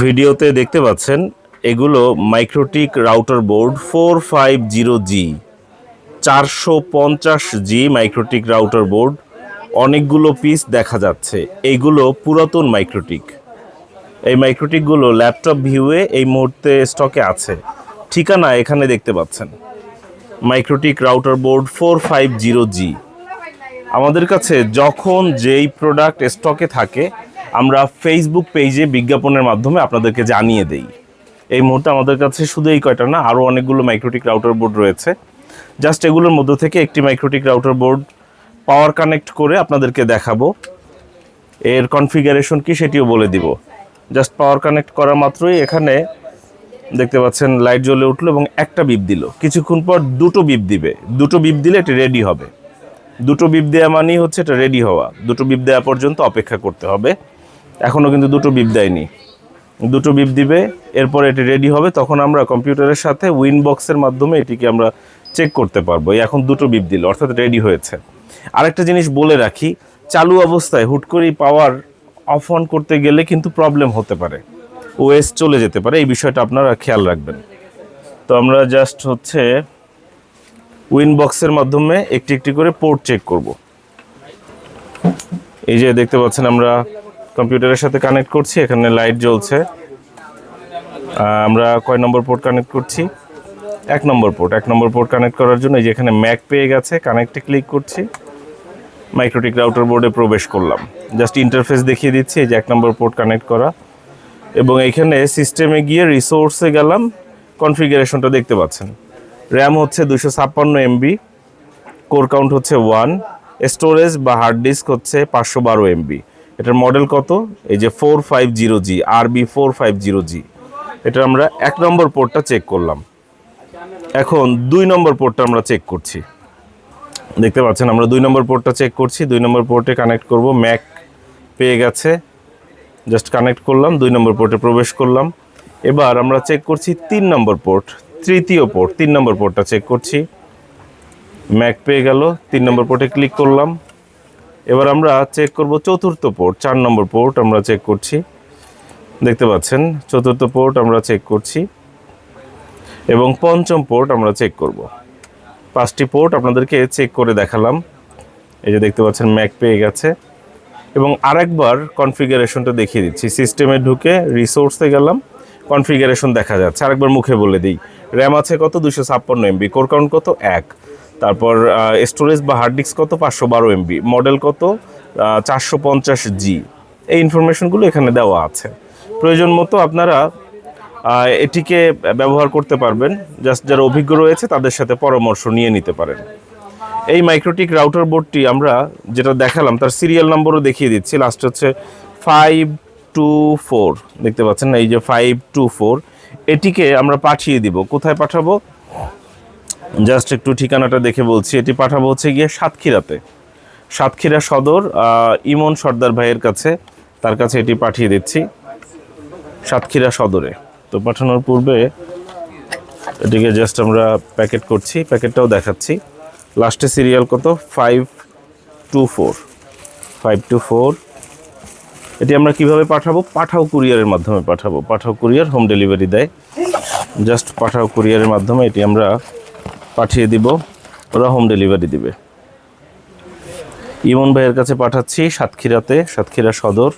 ভিডিওতে দেখতে পাচ্ছেন, এগুলো MikroTik router board four five zero G, চারশো পঞ্চাশ জি মাইক্রোটিক রাউটার বোর্ড, অনেকগুলো পিস দেখা যাচ্ছে। এইগুলো পুরাতন মাইক্রোটিক। এই মাইক্রোটিকগুলো ল্যাপটপ ভিউয়ে এই মুহূর্তে স্টকে আছে। ঠিকানা এখানে দেখতে পাচ্ছেন। MikroTik router board four five zero G. আমাদের কাছে যখন যেই প্রোডাক্ট স্টকে থাকে আমরা ফেসবুক পেজে বিজ্ঞাপনের মাধ্যমে আপনাদেরকে জানিয়ে দেই। এই মুহূর্তে আমাদের কাছে শুধু এই কয়টা না আরও অনেকগুলো মাইক্রোটিক রাউটার বোর্ড রয়েছে। জাস্ট এগুলোর মধ্য থেকে একটি MikroTik router board power connect করে আপনাদেরকে দেখাবো। এর কনফিগারেশন কি সেটিও বলে দিব। জাস্ট পাওয়ার কানেক্ট করা মাত্রই এখানে দেখতে পাচ্ছেন লাইট জ্বলে উঠল এবং একটা বিপ দিল। কিছুক্ষণ পর দুটো বিপ দিবে। দুটো বিপ দিলে এটি রেডি হবে। দুটো বিপ দেওয়া মানেই হচ্ছে এটা রেডি হওয়া। দুটো বিপ দেওয়া পর্যন্ত অপেক্ষা করতে হবে। এখনও কিন্তু দুটো বিপ দেয়নি। দুটো বিপ দিবে, এরপর এটি রেডি হবে, তখন আমরা কম্পিউটারের সাথে উইনবক্সের মাধ্যমে এটিকে আমরা চেক করতে পারব। এখন দুটো বিপ দিল, অর্থাৎ রেডি হয়েছে। আরেকটা জিনিস বলে রাখি, চালু অবস্থায় হুট করেই পাওয়ার অফ অন করতে গেলে কিন্তু প্রবলেম হতে পারে। ওএস চলে যেতে পারে, এই বিষয়টা আপনারা খেয়াল রাখবেন। তো আমরা জাস্ট হচ্ছে উইনবক্সের মাধ্যমে একটি একটি করে পোর্ট চেক করব। এই যে দেখতে পাচ্ছেন আমরা কম্পিউটারের সাথে কানেক্ট করছি, এখানে লাইট জ্বলছে। আমরা কয় নম্বর পোর্ট কানেক্ট করছি? এক নম্বর পোর্ট এক নম্বর পোর্ট কানেক্ট করার জন্য এই যে এখানে ম্যাক পেয়ে গেছে কানেক্টে ক্লিক করছি। মাইক্রোটিক রাউটার বোর্ডে প্রবেশ করলাম। জাস্ট ইন্টারফেস দেখিয়ে দিচ্ছি, এই যে এক নম্বর পোর্ট কানেক্ট করা। এবং এইখানে সিস্টেমে গিয়ে রিসোর্সে গেলাম কনফিগারেশনটা দেখতে পাচ্ছেন। র্যাম হচ্ছে দুশো ছাপ্পান্ন এমবি কোর কাউন্ট হচ্ছে ওয়ান স্টোরেজ বা হার্ড ডিস্ক হচ্ছে পাঁচশো বারো এমবি এটার মডেল কত? এই যে ফোর ফাইভ জিরো জি আরবি ফোর ফাইভ জিরো জি এটা আমরা এক নম্বর পোর্টটা চেক করলাম। এখন দুই নম্বর পোর্টটা আমরা চেক করছি। দেখতে পাচ্ছেন, আমরা দুই নম্বর পোর্টটা চেক করছি। দুই নম্বর পোর্টে কানেক্ট করব ম্যাক পেয়ে গেছে। জাস্ট কানেক্ট করলাম, দুই নম্বর পোর্টে প্রবেশ করলাম। এবার আমরা চেক করছি তিন নম্বর পোর্ট তৃতীয় পোর্ট তিন নম্বর পোর্টটা চেক করছি। ম্যাক পেয়ে গেল, তিন নম্বর পোর্টে ক্লিক করলাম। এবার আমরা চেক করব চতুর্থ পোর্ট চার নম্বর পোর্ট আমরা চেক করছি। দেখতে পাচ্ছেন, চতুর্থ পোর্ট আমরা চেক করছি। এবং পঞ্চম পোর্ট আমরা চেক করব। পাঁচটি পোর্ট আপনাদেরকে চেক করে দেখালাম। এই যে দেখতে পাচ্ছেন ম্যাক পেয়ে গেছে। এবং আরেকবার কনফিগারেশনটা দেখিয়ে দিচ্ছি। সিস্টেমে ঢুকে রিসোর্সে গেলাম কনফিগারেশন দেখা যাচ্ছে। আরেকবার মুখে বলে দিই। র্যাম আছে কত? দুশো ছাপ্পান্ন এমবি কোর কাউন্ট কত? এক। তারপর স্টোরেজ বা হার্ড ডিস্ক কত? পাঁচশো বারো এমবি মডেল কত? চারশো পঞ্চাশ জি এই ইনফরমেশনগুলো এখানে দেওয়া আছে। প্রয়োজন মতো আপনারা এটিকে ব্যবহার করতে পারবেন। জাস্ট যারা অভিজ্ঞ রয়েছে, তাদের সাথে পরামর্শ নিয়ে নিতে পারেন। এই মাইক্রোটিক রাউটার বোর্ডটি আমরা যেটা দেখালাম, তার সিরিয়াল নম্বরও দেখিয়ে দিচ্ছি। লাস্ট হচ্ছে ফাইভ টু ফোর দেখতে পাচ্ছেন না? এই যে ফাইভ টু ফোর এটিকে আমরা পাঠিয়ে দিব। কোথায় পাঠাবো? জাস্ট একটু ঠিকানাটা দেখে বলছি। এটি পাঠাবো হচ্ছে গিয়ে সাতক্ষীরাতে। সাতক্ষীরা সদর ইমন সর্দার ভাইয়ের কাছে। তার কাছে এটি পাঠিয়ে দিচ্ছি সাতক্ষীরা সদরে। তো পাঠানোর পূর্বে এটিকে জাস্ট আমরা প্যাকেট করছি, প্যাকেটটাও দেখাচ্ছি। লাস্টে সিরিয়াল কত? Five two four. Five two four. এটি আমরা কীভাবে পাঠাবো? পাঠাও কুরিয়ারের মাধ্যমে পাঠাবো। পাঠাও কুরিয়ার হোম ডেলিভারি দেয়। জাস্ট পাঠাও কুরিয়ারের মাধ্যমে এটি আমরা পাঠিয়ে দিব ওরা হোম ডেলিভারি দিবে। ইমন ভাইয়ের কাছে পাঠাচ্ছি সাতক্ষীরাতে, সাতক্ষীরা সদর।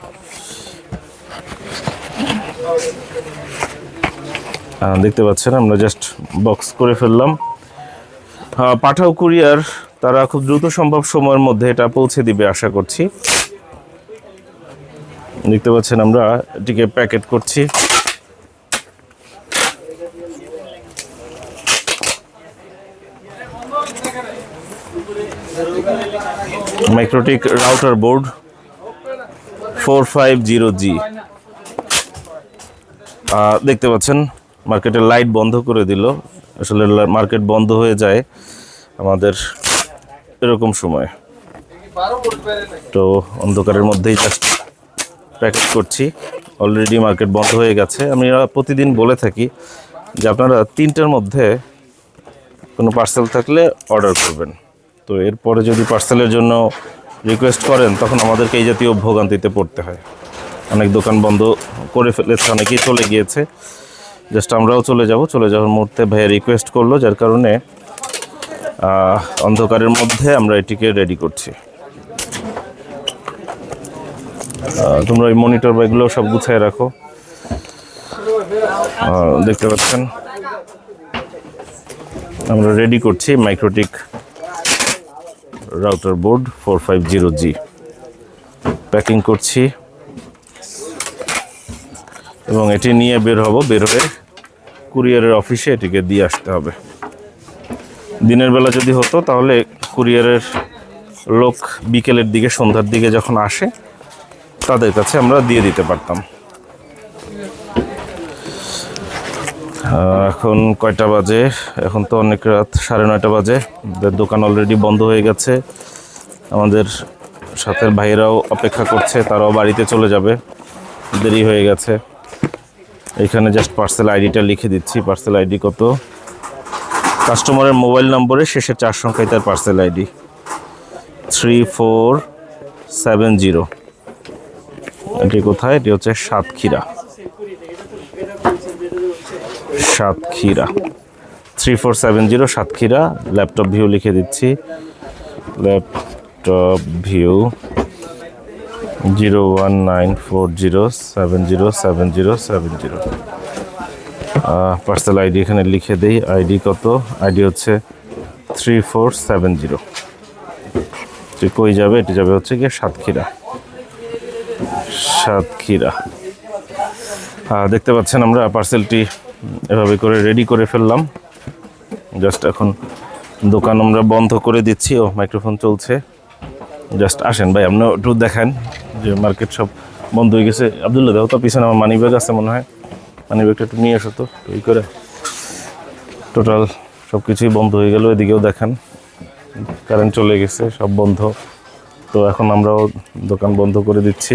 দেখতে পাচ্ছেন, আমরা জাস্ট বক্স করে ফেললাম। পাঠাও কুরিয়ার তারা খুব দ্রুত সম্ভব সময়ের মধ্যে এটা পৌঁছে দিবে আশা করছি। দেখতে পাচ্ছেন, আমরা এটিকে প্যাকেট করছি। MikroTik router board four five zero G দেখতে পাচ্ছেন মার্কেটের লাইট বন্ধ করে দিল। আসলে মার্কেট বন্ধ হয়ে যায় আমাদের এরকম সময়। তো অন্ধকারের মধ্যেই জাস্ট প্র্যাকটিস করছি। অলরেডি মার্কেট বন্ধ হয়ে গেছে। আমি প্রতিদিন বলে থাকি যে আপনারা তিনটার মধ্যে কোনো পার্সেল থাকলে অর্ডার করবেন। তো এরপরে যদি পার্সেলের জন্য রিকোয়েস্ট করেন, তখন আমাদেরকে এই জাতীয় ভোগান্তিতে পড়তে হয়। অনেক দোকান বন্ধ করে ফেলেছে অনেকেই চলে গিয়েছে। জাস্ট আমরাও চলে যাব। চলে যাওয়ার মুহূর্তে ভাইয়া রিকোয়েস্ট করল, যার কারণে অন্ধকারের মধ্যে আমরা এটিকে রেডি করছি। তোমরা ওই মনিটর বা এগুলো সব গুছিয়ে রাখো। দেখতে পাচ্ছেন? আমরা রেডি করছি MikroTik router board four five zero G packing করছি। এবং এটি নিয়ে বের হব, বের হয়ে কুরিয়ারের অফিসে এটিকে দিয়ে আসতে হবে। দিনের বেলা যদি হতো, তাহলে কুরিয়ারের লোক বিকেলের দিকে, সন্ধ্যার দিকে যখন আসে, তাদের কাছে আমরা দিয়ে দিতে পারতাম। এখন কয়টা বাজে? এখন তো অনেক রাত, সাড়ে নয়টা বাজে। দোকান অলরেডি বন্ধ হয়ে গেছে। আমাদের সাথের ভাইয়েরাও অপেক্ষা করছে, তারাও বাড়িতে চলে যাবে। দেরি হয়ে গেছে। এখানে জাস্ট পার্সেল আইডিটা লিখে দিচ্ছি পার্সেল আইডি কত? কাস্টমারের মোবাইল নম্বরে শেষের চার সংখ্যায় তার parcel ID three four seven zero এটি কোথায়? এটি হচ্ছে Satkhira. Satkhira. Three four seven zero Satkhira laptop view লিখে দিচ্ছি। Laptop view zero one nine four zero seven zero seven zero seven zero parcel ID এখানে লিখে দেই। আইডি কত? আইডি হচ্ছে থ্রি ফোর সেভেন জিরো কই যাবে? এটি যাবে হচ্ছে গিয়ে সাতক্ষীরা। সাতক্ষীরা। দেখতে পাচ্ছেন আমরা পার্সেলটি এভাবে করে রেডি করে ফেললাম। জাস্ট এখন দোকান আমরা বন্ধ করে দিচ্ছি। ও মাইক্রোফোন চলছে। জাস্ট আসেন ভাই আপনি একটু দেখেন যে মার্কেট সব বন্ধ হয়ে গেছে। আবদুল্লাহ, দেখো তো পিছনে আমার মানি ব্যাগ আছে মনে হয়। মানি ব্যাগটা একটু নিয়ে এসো তো, এই করে। টোটাল সব কিছুই বন্ধ হয়ে গেল, এদিকেও দেখেন। কারেন্ট চলে গেছে, সব বন্ধ। তো এখন আমরাও দোকান বন্ধ করে দিচ্ছি।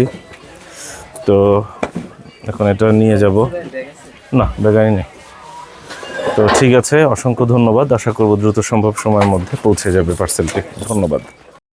তো এখন এটা নিয়ে যাব। না বেগাই নেই। তো ঠিক আছে, অসংখ্য ধন্যবাদ। আশা করব দ্রুত সম্ভব সময়ের মধ্যে পৌঁছে যাবে পার্সেলটি ধন্যবাদ।